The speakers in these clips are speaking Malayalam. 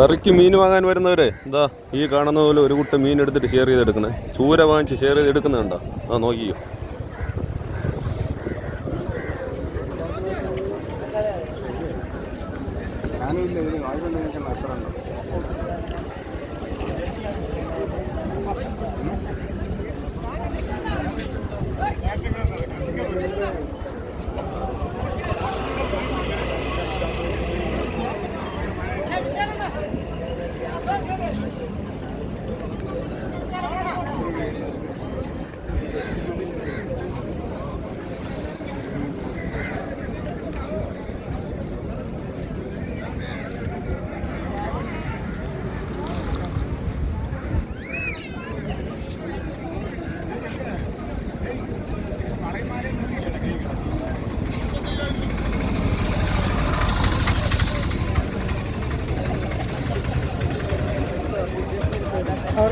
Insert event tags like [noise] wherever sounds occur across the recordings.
കറിക്ക് മീൻ വാങ്ങാൻ വരുന്നവരെ എന്താ ഈ കാണുന്ന പോലെ ഒരു കുട്ട മീൻ എടുത്തിട്ട് ഷെയർ ചെയ്തെടുക്കണേ ചൂര വാങ്ങിച്ച് ഷെയർ ചെയ്തെടുക്കുന്നുണ്ടോ ആ നോക്കിയോ ഞാനും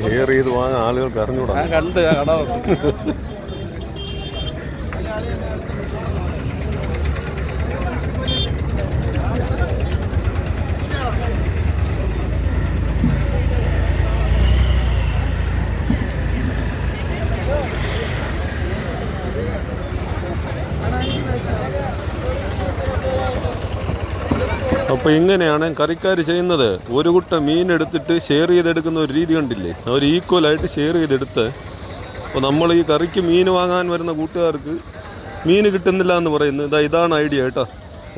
ഷെയർ ചെയ്ത് വാങ്ങാൻ ആളുകൾക്ക് അറിഞ്ഞൂടാ കണ്ട് കട [laughs] അപ്പോൾ ഇങ്ങനെയാണ് കറിക്കാർ ചെയ്യുന്നത്. ഒരു കുട്ട മീൻ എടുത്തിട്ട് ഷെയർ ചെയ്തെടുക്കുന്ന ഒരു രീതി കണ്ടില്ലേ? അവർ ഈക്വലായിട്ട് ഷെയർ ചെയ്തെടുത്ത് അപ്പോൾ നമ്മൾ ഈ കറിക്ക് മീൻ വാങ്ങാൻ വരുന്ന കൂട്ടുകാർക്ക് മീൻ കിട്ടുന്നില്ല എന്ന് പറയുന്നത് ഇതാ ഇതാണ് ഐഡിയ കേട്ടോ.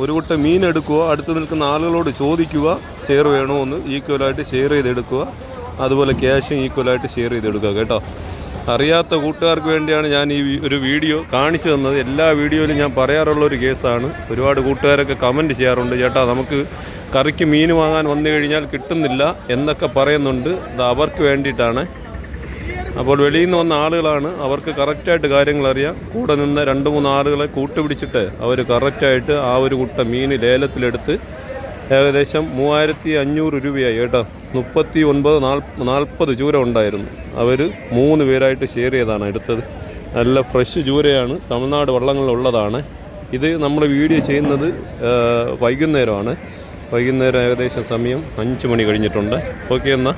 ഒരു കുട്ട മീൻ എടുക്കുക അടുത്ത് നിൽക്കുന്ന ആളുകളോട് ചോദിക്കുക ഷെയർ വേണോ എന്ന് ഈക്വലായിട്ട് ഷെയർ ചെയ്തെടുക്കുക. അതുപോലെ ക്യാഷും ഈക്വലായിട്ട് ഷെയർ ചെയ്തെടുക്കുക കേട്ടോ. അറിയാത്ത കൂട്ടുകാർക്ക് വേണ്ടിയാണ് ഞാൻ ഈ ഒരു വീഡിയോ കാണിച്ചു തന്നത്. എല്ലാ വീഡിയോയിലും ഞാൻ പറയാറുള്ള ഒരു കേസാണ്. ഒരുപാട് കൂട്ടുകാരൊക്കെ കമന്റ് ചെയ്യാറുണ്ട്. ചേട്ടാ നമുക്ക് കറിക്ക് മീൻ വാങ്ങാൻ വന്നു കഴിഞ്ഞാൽ കിട്ടുന്നില്ല എന്നൊക്കെ പറയുന്നുണ്ട്. അത് അവർക്ക് വേണ്ടിയിട്ടാണ്. അപ്പോൾ വെളിയിൽ നിന്ന് വന്ന ആളുകളാണ്. അവർക്ക് കറക്റ്റായിട്ട് കാര്യങ്ങൾ അറിയാം. കൂടെ നിന്ന് രണ്ട് മൂന്ന് ആളുകളെ കൂട്ടുപിടിച്ചിട്ട് അവർ കറക്റ്റായിട്ട് ആ ഒരു കുട്ട മീൻ ലേലത്തിലെടുത്ത് ഏകദേശം മൂവായിരത്തി അഞ്ഞൂറ് രൂപയായി കേട്ടോ. മുപ്പത്തി ഒൻപത് നാൽപ്പത് ചൂര ഉണ്ടായിരുന്നു. അവർ മൂന്ന് പേരായിട്ട് ഷെയർ ചെയ്താണ് എടുത്തത്. നല്ല ഫ്രഷ് ചൂരയാണ്. തമിഴ്നാട് വള്ളങ്ങളിലുള്ളതാണ്. ഇത് നമ്മൾ വീഡിയോ ചെയ്യുന്നത് വൈകുന്നേരമാണ്. വൈകുന്നേരം ഏകദേശം സമയം അഞ്ച് മണി കഴിഞ്ഞിട്ടുണ്ട്. ഓക്കെ എന്നാൽ